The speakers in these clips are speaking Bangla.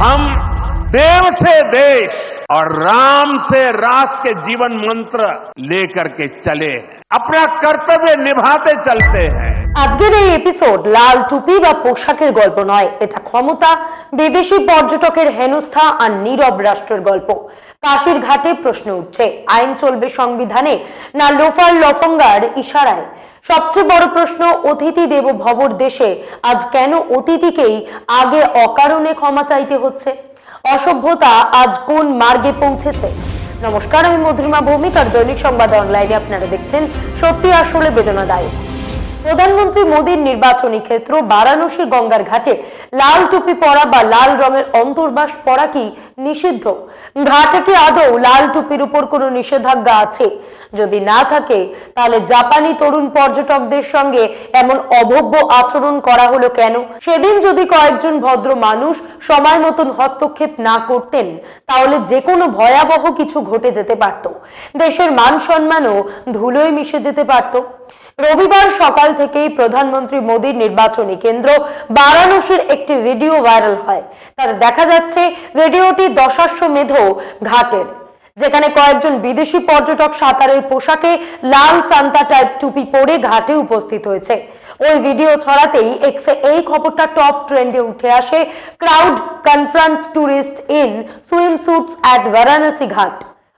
हम देव से देश और राम से रास के जीवन मंत्र लेकर के चले अपना कर्तव्य निभाते चलते हैं। আজকের এই এপিসোড লাল টুপি বা পোশাকের গল্প নয়, এটা ক্ষমতা, বিদেশি পর্যটকের হেনস্থা আর নীরব রাষ্ট্রের গল্প। কাশির ঘাটে প্রশ্ন উঠছে, আইন চলবে সংবিধানে না লোফার লফঙ্গার ইশারায়? সবচেয়ে বড় প্রশ্ন, অতিথি দেব ভবর দেশে আজ কেন অতিথিকেই আগে অকারণে ক্ষমা চাইতে হচ্ছে? অসভ্যতা আজ কোন মার্গে পৌঁছেছে? নমস্কার, আমি মধুরিমা ভৌমিক আর দৈনিক সংবাদ অনলাইনে আপনারা দেখছেন সত্যি আসলে বেদনাদায়ক। প্রধানমন্ত্রী মোদীর নির্বাচনী ক্ষেত্র বারাণসীর গঙ্গার ঘাটে লাল টুপি পরা বা লাল রঙের অন্তর্বাস পরা কি নিষিদ্ধ? ঘাটে কি আদৌ লাল টুপির উপর কোনো নিষেধাজ্ঞা আছে? যদি না থাকে, তাহলে জাপানি তরুণ পর্যটকদের সঙ্গে এমন অভব্য আচরণ করা হলো কেন? সেদিন যদি কয়েকজন ভদ্র মানুষ সময় মতন হস্তক্ষেপ না করতেন, তাহলে যে কোনো ভয়াবহ কিছু ঘটে যেতে পারত। দেশের মান সম্মানও ধুলোয় মিশে যেতে পারত। রবিবার সকাল থেকেই প্রধানমন্ত্রী মোদীর নির্বাচনী কেন্দ্র বারাণসীর একটি ভিডিও ভাইরাল হয়। তাতে দেখা যাচ্ছে ভিডিওটি দশাশ্বমেধ ঘাটের, যেখানে কয়েকজন বিদেশি পর্যটক সাঁতারের পোশাকে লাল সান্তা টাইপ টুপি পরে ঘাটে উপস্থিত হয়েছে। ওই ভিডিও ছড়াতেই এক্সে এই খবরটা টপ ট্রেন্ডে উঠে আসে crowd conference tourist in swim suits at Varanasi ghat.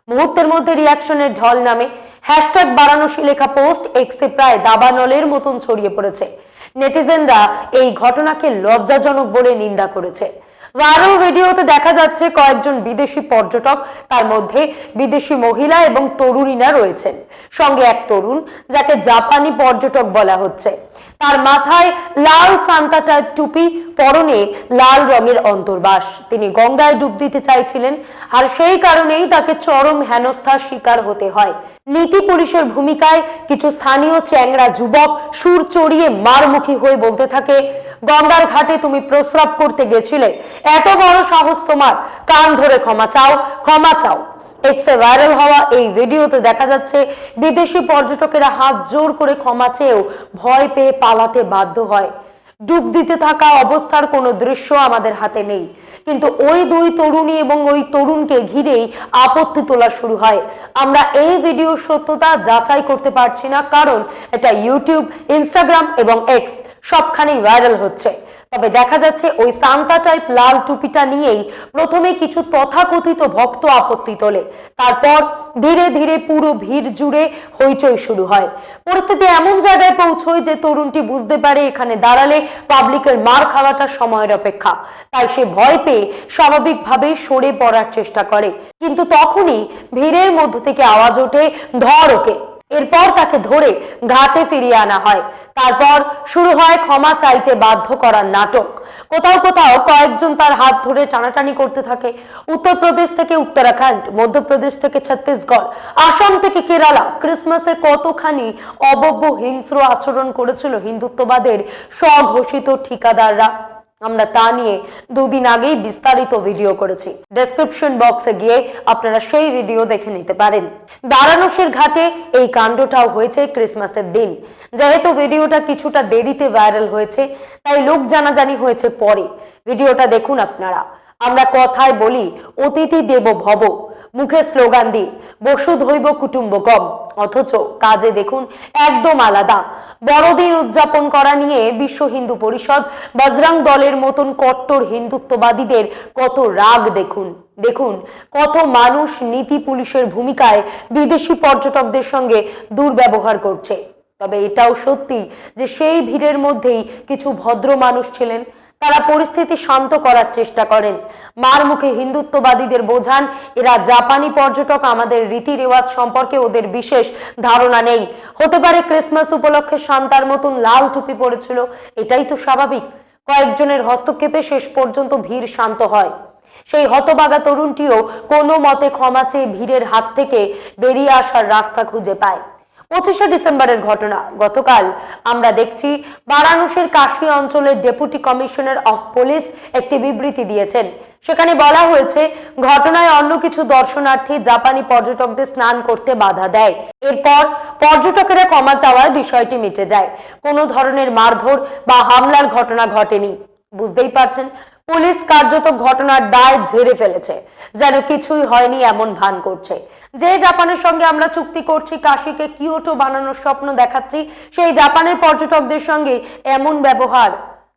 মুহূর্তের মধ্যে রিয়াকশনের ঢল নামে। হ্যাশট্যাগ বারাণসী লেখা পোস্ট এক্সে প্রায় দাবানলের মতন ছড়িয়ে পড়েছে। নেটিজেনরা এই ঘটনাকে লজ্জাজনক বলে নিন্দা করেছে। ভাইরাল ভিডিওতে দেখা যাচ্ছে কয়েকজন বিদেশি পর্যটক, তার মধ্যে বিদেশি মহিলা এবং তরুণীরা রয়েছেন। সঙ্গে এক তরুণ, যাকে জাপানি পর্যটক বলা হচ্ছে। তার মাথায় লাল সান্তা টাইপ টুপি, পরনে লাল রঙের অন্তর্বাস। তিনি গঙ্গায় ডুব দিতে চাইছিলেন, আর সেই কারণেই তাকে চরম হেনস্থার শিকার হতে হয়। নীতি পুলিশের ভূমিকায় কিছু স্থানীয় চ্যাংরা যুবক সুর চড়িয়ে মারমুখী হয়ে বলতে থাকে, গঙ্গার ঘাটে তুমি প্রস্রাব করতে গেছিলে। এত বড় সাহস তোমার। কান ধরে ক্ষমা চাও ক্ষমা চাও। এক্সে ভাইরাল হওয়া এই ভিডিওতে দেখা যাচ্ছে বিদেশি পর্যটকেরা হাত জোর করে ক্ষমা চেয়েও ভয় পেয়ে পালাতে বাধ্য হয়। ডুব দিতে থাকা অবস্থার কোনো দৃশ্য আমাদের হাতে নেই। কিন্তু ওই দুই তরুণী এবং ওই তরুণকে ঘিরেই আপত্তি তোলা শুরু হয়। আমরা এই ভিডিওর সত্যতা যাচাই করতে পারছি না, কারণ এটা ইউটিউব ইনস্টাগ্রাম এবং এক্স সবখানেই ভাইরাল হচ্ছে। তবে দেখা যাচ্ছে ওই সান্তা টাইপ লাল টুপিটা নিয়েই প্রথমে কিছু তথাকথিত ভক্ত আপত্তি তোলে। তারপর ধীরে ধীরে পুরো ভিড় জুড়ে হইচই শুরু হয়। পরিস্থিতি এমন জায়গায় পৌঁছয় যে তরুণটি বুঝতে পারে এখানে দাঁড়ালে পাবলিকের মার খাওয়াটা সময়ের অপেক্ষা। তাই সে ভয় পেয়ে স্বাভাবিকভাবে সরে পড়ার চেষ্টা করে। কিন্তু তখনই ভিড়ের মধ্য থেকে আওয়াজ ওঠে ধর ওকে এরপর তাকে ধরে ঘাটে ফিরিয়ে আনা হয়। তারপর শুরু হয় ক্ষমা চাইতে বাধ্য করার নাটক। কোথাও কোথাও কয়েকজন তার হাত ধরে টানাটানি করতে থাকে। উত্তরপ্রদেশ থেকে উত্তরাখণ্ড, মধ্যপ্রদেশ থেকে ছত্তিশগড়, আসাম থেকে কেরালা। ক্রিসমাসে কতখানি অবব্য হিংস্র আচরণ করেছিল হিন্দুত্ববাদের স্বঘোষিত ঠিকাদাররা? আমরা তা নিয়ে দুদিন আগেই বিস্তারিত ভিডিও করেছি। ডেসক্রিপশন বক্সে গিয়ে আপনারা সেই ভিডিও দেখে নিতে পারেন। বারাণসীর ঘাটে এই কাণ্ডটাও হয়েছে ক্রিসমাসের দিন। যেহেতু ভিডিওটা কিছুটা দেরিতে ভাইরাল হয়েছে, তাই লোক জানাজানি হয়েছে পরে। ভিডিওটা দেখুন আপনারা। আমরা কথায় বলি, অতিথি দেব ভব। মুখে স্লোগান দিই বসুধৈব কুটুম্বকম অথচ কাজে দেখুন, একদম আলাদা। বড়দিন উদযাপন করা নিয়ে বিশ্ব হিন্দু পরিষদ, বজরাং দলের মতন কট্টর হিন্দুত্ববাদীদের কত রাগ দেখুন। দেখুন, কত মানুষ নীতি পুলিশের ভূমিকায় বিদেশি পর্যটকদের সঙ্গে দুর্ব্যবহার করছে। তবে এটাও সত্যি যে সেই ভিড়ের মধ্যেই কিছু ভদ্র মানুষ ছিলেন। তারা পরিস্থিতি শান্ত করার চেষ্টা করেন। মার মুখে হিন্দুত্ববাদীদের বোঝান, এরা জাপানি পর্যটক, আমাদের রীতি রেওয়াজ সম্পর্কে ওদের বিশেষ ধারণা নেই। হতে পারে ক্রিসমাস উপলক্ষে শান্তার মতন লাল টুপি পড়েছিল এটাই তো স্বাভাবিক। কয়েকজনের হস্তক্ষেপে শেষ পর্যন্ত ভিড় শান্ত হয়। সেই হতবাগা তরুণটিও কোনো মতে ক্ষমা চেয়ে ভিড়ের হাত থেকে বেরিয়ে আসার রাস্তা খুঁজে পায়। পঁচিশে ডিসেম্বরের ঘটনা। গতকাল আমরা দেখছি বারাণসীর কাশী অঞ্চলের ডেপুটি কমিশনার অফ পুলিশ একটি বিবৃতি দিয়েছেন। সেখানে বলা হয়েছে, ঘটনায় অন্য কিছু দর্শনার্থী জাপানি পর্যটকদের স্নান করতে বাধা দেয়। এরপর পর্যটকেরা ক্ষমা চাওয়ায় বিষয়টি মিটে যায়। কোনো ধরনের মারধর বা হামলার ঘটনা ঘটেনি। বুঝতেই পারছেন পুলিশ কার্যত ঘটনার দায় ঝেড়ে ফেলেছে, যেন কিছুই হয়নি এমন ভান করছে। যে জাপানের সঙ্গে আমরা চুক্তি করছি, কাশিকে কিওটো বানানোর স্বপ্ন দেখাচ্ছি, সেই জাপানের পর্যটকদের সঙ্গে এমন ব্যবহার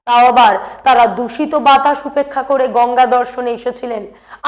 তাও আবার তারা দূষিত বাতাস উপেক্ষা করে গঙ্গা দর্শনে এসেছিলেন।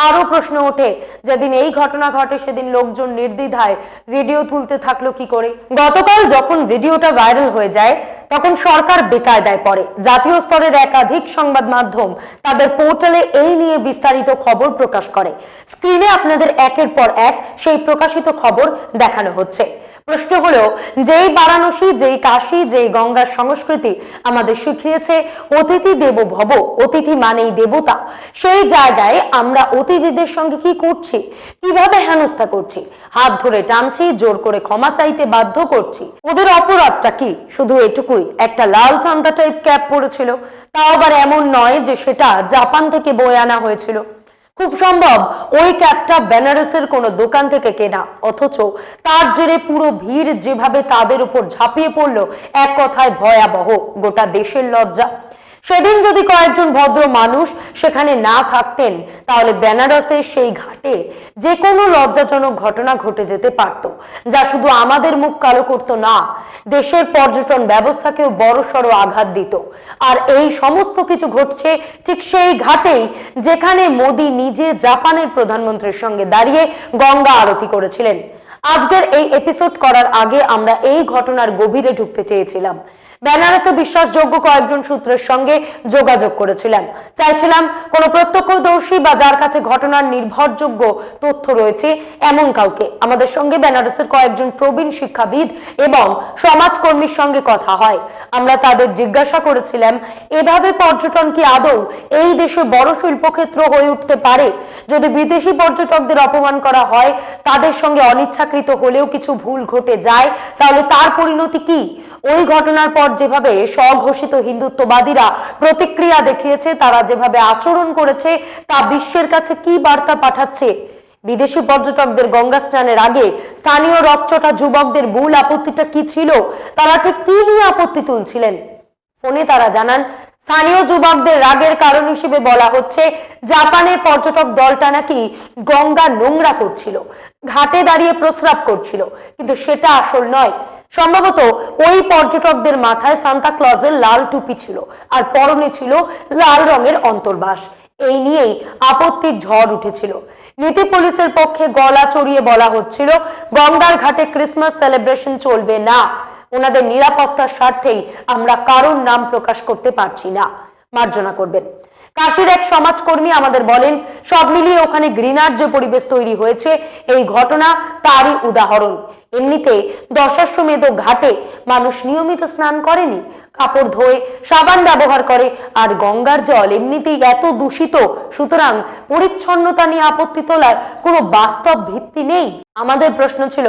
আরও প্রশ্ন ওঠে, যেদিন এই ঘটনা ঘটে সেদিন লোকজন নির্দ্বিধায় ভিডিও তুলতে থাকল কি করে? গতকাল যখন ভিডিওটা ভাইরাল হয়ে যায়, তখন সরকার বেকায়দায় পড়ে। জাতীয় স্তরের একাধিক সংবাদ মাধ্যম তাদের পোর্টালে এই নিয়ে বিস্তারিত খবর প্রকাশ করে। স্ক্রিনে আপনাদের একের পর এক সেই প্রকাশিত খবর দেখানো হচ্ছে। প্রশ্ন হলো, যেই বারাণসী, যেই কাশী, যেই গঙ্গার সংস্কৃতি আমাদের শিখিয়েছে, অতিথি দেব ভব, অতিথি মানেই দেবতা। সেই জায়গায় আমরা অতিথিদের সঙ্গে কি করছি? কীভাবে হেনস্থা করছি? হাত ধরে টানছি, জোর করে ক্ষমা চাইতে বাধ্য করছি। ওদের অপরাধটা কি? শুধু এটুকুই? একটা লাল সান্তা টাইপ ক্যাপ পরেছিল তাও আবার এমন নয় যে সেটা জাপান থেকে বয়ে আনা হয়েছিল। খুব সম্ভব, ওই ক্যাবটা বেনারসের কোনো দোকান থেকে কেনা। অথচ তার জেরে পুরো ভিড় যেভাবে তাদের উপর ঝাঁপিয়ে পড়ল, এক কথায় ভয়াবহ, গোটা দেশের লজ্জা। সেদিন যদি কয়েকজন ভদ্র মানুষ সেখানে না থাকতেন, তাহলে বেনারসের সেই ঘাটে যে কোনো লজ্জাজনক ঘটনা ঘটে যেতে পারত, যা শুধু আমাদের মুখ কালো করতো না, দেশের পর্যটন ব্যবস্থাকেও বড়সড় আঘাত দিত। আর এই সমস্ত কিছু ঘটছে ঠিক সেই ঘাটেই, যেখানে মোদী নিজে জাপানের প্রধানমন্ত্রীর সঙ্গে দাঁড়িয়ে গঙ্গা আরতি করেছিলেন। আজকের এই এপিসোড করার আগে আমরা এই ঘটনার গভীরে ঢুকতে চেয়েছিলাম। বেনারসে বিশ্বাসযোগ্য কয়েকজন সূত্রের সঙ্গে যোগাযোগ করেছিলাম। চাইছিলাম কোনো প্রত্যক্ষদর্শী বা যার কাছে ঘটনার নির্ভরযোগ্য তথ্য রয়েছে, এমন কাউকে। আমাদের সঙ্গে বেনারসের কয়েকজন প্রবীণ শিক্ষাবিদ এবং সমাজকর্মীর সঙ্গে কথা হয়। আমরা তাদের জিজ্ঞাসা করেছিলাম, এভাবে পর্যটন কি আদৌ এই দেশে বড় শিল্পক্ষেত্র হয়ে উঠতে পারে? যদি বিদেশি পর্যটকদের অপমান করা হয়, তাদের সঙ্গে অনিচ্ছাকৃত হলেও কিছু ভুল ঘটে যায়, তাহলে তার পরিণতি কি? ওই ঘটনার পর যেভাবে স্বঘোষিত হিন্দুত্ববাদীরা প্রতিক্রিয়া দেখিয়েছে, তারা যেভাবে আচরণ করেছে, তা বিশ্বের কাছে কি বার্তা পাঠাচ্ছে? বিদেশি পর্যটকদের গঙ্গা স্নানের আগে স্থানীয় রকচটা যুবকদের মূল আপত্তিটা কি ছিল? তারা ঠিক কি নিয়ে আপত্তি তুলছিলেন? ফোনে তারা জানান, স্থানীয় যুবকদের রাগের কারণ হিসেবে বলা হচ্ছে, জাপানের পর্যটক দলটা নাকি গঙ্গা নোংরা করছিল, ঘাটে দাঁড়িয়ে প্রস্রাব করছিল, কিন্তু সেটা আসল নয়। সম্ভবত ওই পর্যটকদের মাথায় সান্তা ক্লজের লাল টুপি ছিল আর পরনে ছিল লাল রঙের অন্তর্বাস। এই নিয়েই আপত্তির ঝড় উঠেছিল। নীতি পুলিশের পক্ষে গলা চড়িয়ে বলা হচ্ছিল, গঙ্গার ঘাটে ক্রিসমাস সেলিব্রেশন চলবে না। ওনাদের নিরাপত্তার স্বার্থেই আমরা কারোর নাম প্রকাশ করতে পারছি না। মার্জনা করবেন। কাশীর এক সমাজকর্মী আমাদের বলেন, সব মিলিয়ে ওখানে ঘৃণার যে পরিবেশ তৈরি হয়েছে। এই ঘটনা তারই উদাহরণ। এমনিতে দশাশ্বমেধ ঘাটে মানুষ নিয়মিত স্নান করেনি। কাপড় ধোয়ে, সাবান ব্যবহার করে, আর গঙ্গার জল এমনিতেই এত দূষিত, সুতরাং পরিচ্ছন্নতা নিয়ে আপত্তি তোলার কোনো বাস্তব ভিত্তি নেই। আমাদের প্রশ্ন ছিল,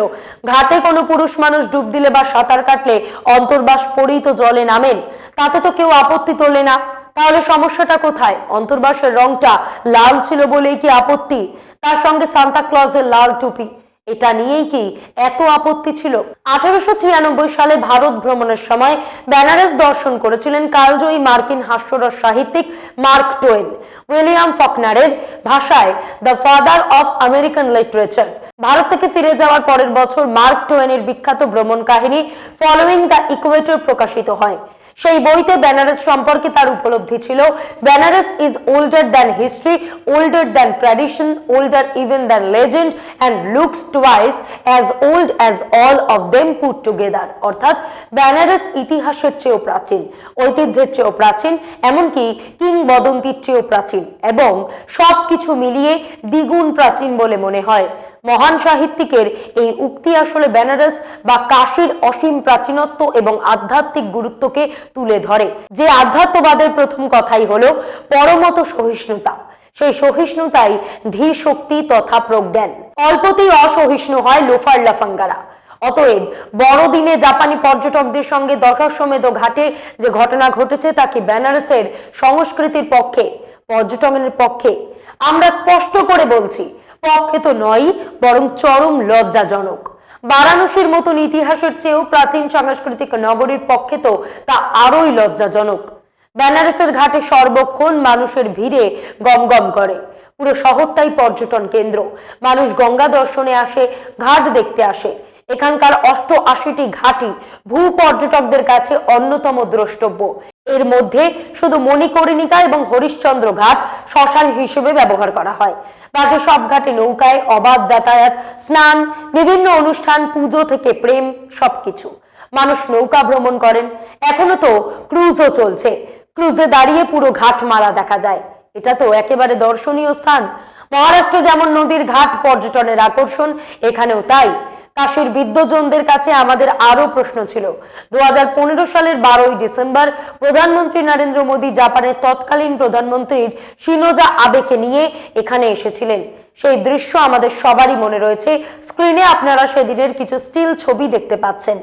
ঘাটে কোনো পুরুষ মানুষ ডুব দিলে বা সাঁতার কাটলে অন্তর্বাস পরেই তো জলে নামেন? তাতে তো কেউ আপত্তি তোলে না। তাহলে সমস্যাটা কোথায়? অন্তর্বাসের রংটা লাল ছিল বলেই কি আপত্তি? তার সঙ্গে সান্তা ক্লজের লাল টুপি। এটা নিয়েই কি এত আপত্তি ছিল? আঠারোশো ছিয়ানব্বই সালে ভারত ভ্রমণের সময় বেনারস দর্শন করেছিলেন কালজয়ী মার্কিন হাস্যরস সাহিত্যিক মার্ক টোয়েন। উইলিয়াম ফকনারের ভাষায় the father of American literature Bharat থেকে ফিরে যাওয়ার পরের বছর মার্ক টোয়েনের বিখ্যাত ভ্রমণ কাহিনী ফলোয়িং দ্য ইকুয়েটর প্রকাশিত হয়। সেই বইতে বেনারস সম্পর্কে তার উপলব্ধি ছিল। Benares is older than history older than tradition older even than legend and looks twice as old as all of them put together অর্থাৎ বেনারস ইতিহাসের চেয়েও প্রাচীন, ঐতিহ্যের চেয়েও প্রাচীন, এমনকি কিংবদন্তির চেয়েও প্রাচীন, এবং সবকিছু মিলিয়ে দ্বিগুণ প্রাচীন বলে মনে হয়। মহান সাহিত্যিকের এই উক্তি আসলে বেনারস বা কাশীর অসীম প্রাচীনত্ব এবং আধ্যাত্মিক গুরুত্বকে তুলে ধরে। যে আধ্যাত্মবাদের প্রথম কথাই হলো পরমত সহিষ্ণুতা। সেই সহিষ্ণুতাই ধী শক্তি তথা প্রজ্ঞান। অল্পতেই অসহিষ্ণু হয় লোফার লাফাঙ্গারা। অতএব বড়দিনে জাপানি পর্যটকদের সঙ্গে দশাশ্বমেধ ঘাটে যে ঘটনা ঘটেছে তাকে বেনারসের সংস্কৃতির পক্ষে, পর্যটনের পক্ষে? আমরা স্পষ্ট করে বলছি পক্ষে তো নয়, বরং চরম লজ্জাজনক। বারাণসীর মতন ইতিহাসের চেয়েও প্রাচীন সাংস্কৃতিক নগরীর পক্ষে তো তা আরোই লজ্জাজনক। বেনারসের ঘাটে সর্বক্ষণ মানুষের ভিড়ে গমগম করে। পুরো শহরটাই পর্যটন কেন্দ্র। মানুষ গঙ্গা দর্শনে আসে, ঘাট দেখতে আসে। এখানকার অষ্ট আশিটি ঘাটি ভূ পর্যটকদের কাছে অন্যতম দ্রষ্টব্য। এর মধ্যে শুধু মণিকর্ণিকা এবং হরিশ্চন্দ্র ঘাট শ্মশান হিসেবে ব্যবহার করা হয়। বাকি সব ঘাটে নৌকায়, অবাধ যাতায়াত, স্নান, বিভিন্ন অনুষ্ঠান, পুজো থেকে প্রেম, সবকিছু। মানুষ নৌকা ভ্রমণ করেন। এখনও তো ক্রুজও চলছে। ক্রুজে দাঁড়িয়ে পুরো ঘাট মালা দেখা যায়। এটা তো একেবারে দর্শনীয় স্থান। মহারাষ্ট্র যেমন নদীর ঘাট পর্যটনের আকর্ষণ, এখানেও তাই। কাশীর বিদ্যজনদের কাছে আমাদের আরও প্রশ্ন ছিল। দু হাজার পনেরো সালের বারোই ডিসেম্বর প্রধানমন্ত্রী নরেন্দ্র মোদী জাপানের তৎকালীন প্রধানমন্ত্রীর শিনোজা আবেকে নিয়ে এখানে এসেছিলেন। সেই দৃশ্য আমাদের সবারই মনে রয়েছে। স্ক্রিনে আপনারা সেদিনের কিছু স্টিল ছবি দেখতে পাচ্ছেন।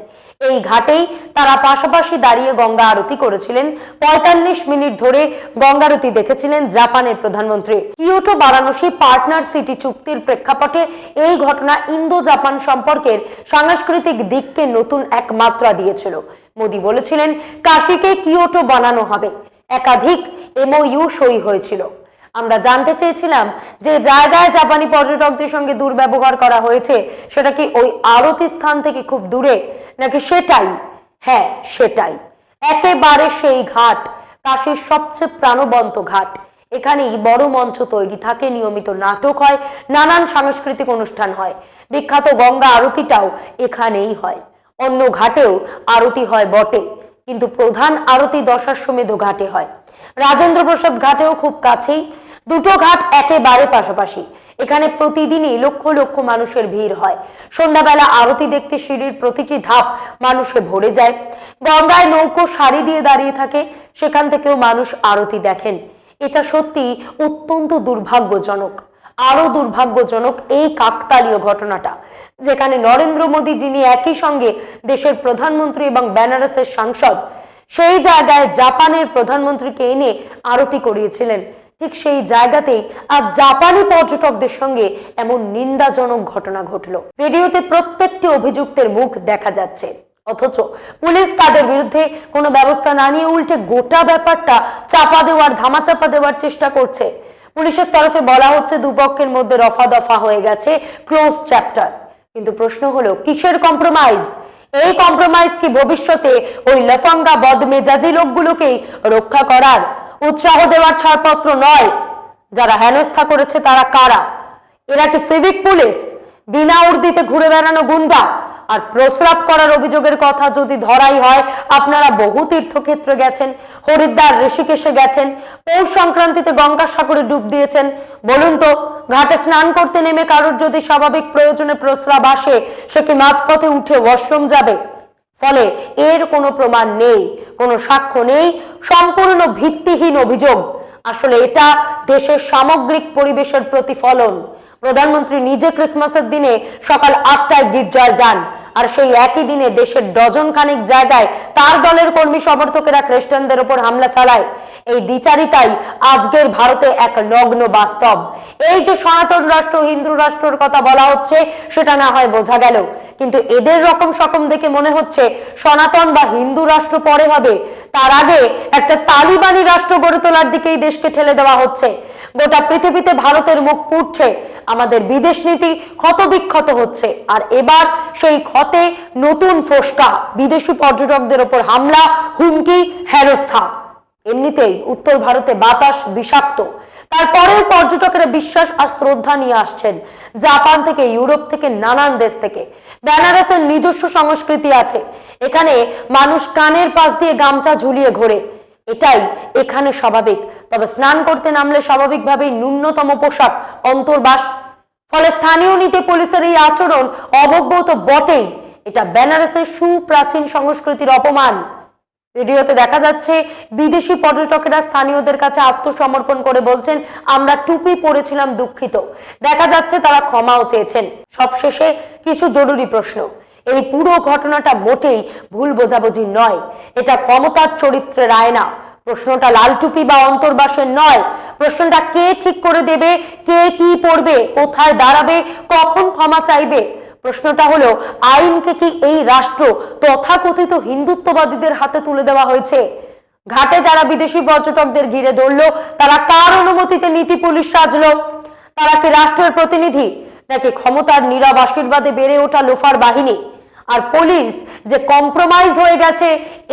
এই ঘাটেই তারা পাশাপাশি দাঁড়িয়ে গঙ্গা আরতি করেছিলেন। পঁয়তাল্লিশ মিনিট ধরে গঙ্গা আরতি দেখেছিলেন জাপানের প্রধানমন্ত্রী। কিয়োটো বারাণসী পার্টনার সিটি চুক্তির প্রেক্ষাপটে এই ঘটনা ইন্দো জাপান সম্পর্কের সাংস্কৃতিক দিককে নতুন এক মাত্রা দিয়েছিল। মোদী বলেছিলেন, কাশিকে কিয়োটো বানানো হবে। একাধিক এমওইউ সই হয়েছিল। আমরা জানতে চেয়েছিলাম যে জায়গায় জাপানি পর্যটকদের সঙ্গে দুর্ব্যবহার করা হয়েছে, সেটা কি ওই আরতি স্থান থেকে খুব দূরে? নাকি সেটাই? হ্যাঁ সেটাই। একেবারে সেই ঘাট, কাশীর সবচেয়ে প্রাণবন্ত ঘাট। এখানেই বড় মঞ্চ তৈরি থাকে, নিয়মিত নাটক হয়, নানান সাংস্কৃতিক অনুষ্ঠান হয়। বিখ্যাত গঙ্গা আরতিটাও এখানেই হয়। অন্য ঘাটেও আরতি হয় বটে, কিন্তু প্রধান আরতি দশাশ্বমেধ ঘাটে হয়। রাজেন্দ্র প্রসাদ ঘাটেও খুব কাছেই। দুটো ঘাট একেবারে পাশাপাশি। এখানে প্রতিদিনই লক্ষ লক্ষ মানুষের ভিড় হয়। সন্ধ্যাবেলা আরতি দেখতে সিঁড়ির প্রতিটি ধাপ মানুষে ভরে যায়। গঙ্গায় নৌকো সারি দিয়ে দাঁড়িয়ে থাকে, সেখান থেকেও মানুষ আরতি দেখেন। এটা সত্যি অত্যন্ত দুর্ভাগ্যজনক। আরও দুর্ভাগ্যজনক এই কাকতালীয় ঘটনাটা, যেখানে নরেন্দ্র মোদী যিনি একই সঙ্গে দেশের প্রধানমন্ত্রী এবং বেনারসের সাংসদ, সেই জায়গায় জাপানের প্রধানমন্ত্রীকে এনে আরতি করিয়েছিলেন। ঠিক সেই জায়গাতেই আজ জাপানি পর্যটকদের সঙ্গে এমন নিন্দাজনক ঘটনা ঘটলো। ভিডিওতে প্রত্যেকটি অভিযুক্তের মুখ দেখা যাচ্ছে। অথচ পুলিশ তাদের বিরুদ্ধে কোনো ব্যবস্থা না নিয়ে উল্টে গোটা ব্যাপারটা চাপা দেওয়ার, ধামাচাপা দেওয়ার চেষ্টা করছে। পুলিশের তরফে বলা হচ্ছে, দুপক্ষের মধ্যে রফা দফা হয়ে গেছে ক্লোজ চ্যাপ্টার। কিন্তু প্রশ্ন হলো, কিসের কম্প্রোমাইজ? এই কম্প্রোমাইজ কি ভবিষ্যতে ওই লফঙ্গা বদমেজাজি লোকগুলোকেই রক্ষা করার? উৎসাহ দেওয়ার ছাড়পত্র নয়। যারা হেনস্থা করেছে তারা কারা? এরা কি সিভিক পুলিশ? বিনা উর্দিতে ঘুরে বেড়ানো গুন্ডা? আর প্রস্রাব করার অভিযোগের কথা যদি ধরাই হয়, আপনারা বহু তীর্থক্ষেত্রে গেছেন, হরিদ্বার, ঋষিকেশে গেছেন, পৌষ সংক্রান্তিতে গঙ্গাসাগরে ডুব দিয়েছেন। বলুন তো, ঘাটে স্নান করতে নেমে কারোর যদি স্বাভাবিক প্রয়োজনে প্রস্রাব আসে, সে কি মাঝপথে উঠে ওয়াশরুম যাবে? ফলে এর কোনো প্রমাণ নেই, কোনো সাক্ষ্য নেই, সম্পূর্ণ ভিত্তিহীন অভিযোগ। আসলে এটা দেশের সামগ্রিক পরিবেশের প্রতিফলন। প্রধানমন্ত্রী নিজে ক্রিসমাসের দিনে সকাল আটটায় গির্জায় যান। আর সেই একই দিনে দেশের ডজন খানেক জায়গায় তার দলের কর্মী সমর্থকেরা খ্রিস্টানদের উপর হামলা চালায়। এই দ্বিচারিতাই আজকের ভারতে এক নগ্ন বাস্তব। এই যে সনাতন রাষ্ট্র, হিন্দু রাষ্ট্রের কথা বলা হচ্ছে, সেটা না হয় বোঝা গেল। কিন্তু এদের রকম সকম দেখে মনে হচ্ছে সনাতন বা হিন্দু রাষ্ট্র পরে হবে। তার আগে একটা তালিবানি রাষ্ট্র গড়ে তোলার দিকেই দেশকে ঠেলে দেওয়া হচ্ছে। গোটা পৃথিবীতে ভারতের মুখ পুড়ছে, আমাদের বিদেশ নীতি ক্ষত বিক্ষত হচ্ছে। আর এবার সেই ক্ষতে নতুন ফোসকা, বিদেশি পর্যটকদের ওপর হামলা, হুমকি হেরস্থা এমনিতেই উত্তর ভারতে বাতাস বিষাক্ত। তারপরেও পর্যটকেরা বিশ্বাস আর শ্রদ্ধা নিয়ে আসছেন, জাপান থেকে, ইউরোপ থেকে, নানান দেশ থেকে। বেনারসের নিজস্ব সংস্কৃতি আছে। এখানে মানুষ কানের পাশ দিয়ে গামছা ঝুলিয়ে ঘোরে। এটাই এখানে স্বাভাবিক। তবে স্নান করতে নামলে স্বাভাবিকভাবেই ন্যূনতম পোশাক, অন্তর্বাস। ফলে স্থানীয় নীতি পুলিশের এই আচরণ অবজ্ঞ তো বটেই। এটা বেনারসের সুপ্রাচীন সংস্কৃতির অপমান। ভিডিওতে দেখা যাচ্ছে, বিদেশি পর্যটকেরা স্থানীয়দের কাছে আত্মসমর্পণ করে বলছেন, আমরা টুপি পরেছিলাম দুঃখিত। দেখা যাচ্ছে তারা ক্ষমাও চেয়েছেন। সবশেষে কিছু জরুরি প্রশ্ন। এই পুরো ঘটনাটা মোটেই ভুল বোঝাবুঝি নয়। এটা ক্ষমতার চরিত্রের আয়না। প্রশ্নটা লাল টুপি বা অন্তর্বাসের নয়। প্রশ্নটা কে ঠিক করে দেবে? কে কি পড়বে? কোথায় দাঁড়াবে? কখন ক্ষমা চাইবে? প্রশ্নটা হলো, আইনকে কি এই রাষ্ট্র তথাকথিত হিন্দুত্ববাদীদের হাতে তুলে দেওয়া হয়েছে? ঘাটে যারা বিদেশি পর্যটকদের ঘিরে ধরলো, তারা কার অনুমতিতে নীতি পুলিশ সাজলো? তারা কি রাষ্ট্রের প্রতিনিধি? নাকি ক্ষমতার নীরব আশীর্বাদে বেড়ে ওঠা লোফার বাহিনী? আর পুলিশ যে কম্প্রোমাইজ হয়ে গেছে,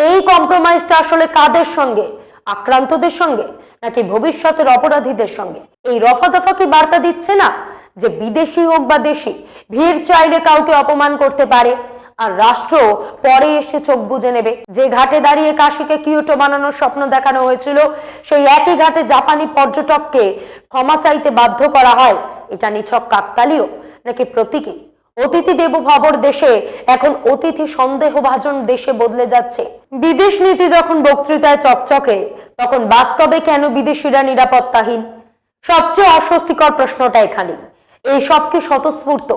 এই কম্প্রোমাইজটা আসলে কাদের সঙ্গে? আক্রান্তদের সঙ্গে নাকি ভবিষ্যতের অপরাধীদের সঙ্গে? এই রফা দফা কি বার্তা দিচ্ছে না যে বিদেশি হোক বা দেশি, ভিড় চাইলে কাউকে অপমান করতে পারে? আর রাষ্ট্র পরে এসে চোখ বুজে নেবে। যে ঘাটে দাঁড়িয়ে কাশিকে কিউটো বানানোর স্বপ্ন দেখানো হয়েছিল, সেই একই ঘাটে জাপানি পর্যটককে ক্ষমা চাইতে বাধ্য করা হয়। এটা নিছক কাকতালীয় নাকি প্রতীকী? অতিথি দেব ভবর দেশে, এখন অতিথি সন্দেহভাজন দেশে বদলে যাচ্ছে। বিদেশ নীতি যখন বক্তৃতায় চকচকে, তখন বাস্তবে কেন বিদেশিরা নিরাপত্তাহীন? সবচেয়ে অস্বস্তিকর প্রশ্নটা এখানে এই সব কি স্বতঃস্ফূর্ত?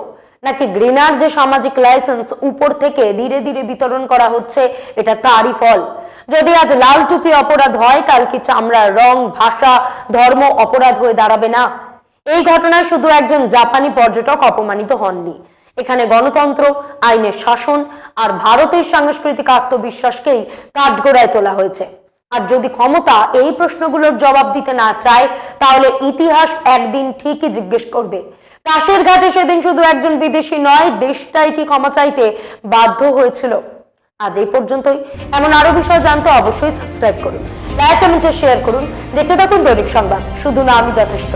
নাকি গ্রিনার যে সামাজিক লাইসেন্স উপর থেকে ধীরে ধীরে বিতরণ করা হচ্ছে, এটা তারই ফল? যদি আজ লাল টুপি অপরাধ হয়, কাল কি চামড়ার রং, ভাষা, ধর্ম অপরাধ হয়ে দাঁড়াবে না? এই ঘটনায় শুধু একজন জাপানি পর্যটক অপমানিত হননি। এখানে গণতন্ত্র, আইনের শাসন আর ভারতের সাংস্কৃতিক আত্মবিশ্বাসকেই কাঠগোড়ায় তোলা হয়েছে। আর যদি ক্ষমতা এই প্রশ্নগুলোর জবাব দিতে না চায়, তাহলে ইতিহাস একদিন ঠিকই জিজ্ঞেস করবে। কাশের ঘাটে সেদিন শুধু একজন বিদেশি নয়, দেশটাই কি ক্ষমা চাইতে বাধ্য হয়েছিল? আজ এই পর্যন্তই। এমন আরও বিষয় জানতে অবশ্যই সাবস্ক্রাইব করুন। লাইক কমেন্টে শেয়ার করুন। দেখতে থাকুন দৈনিক সংবাদ। শুধু না, আমি যথেষ্ট।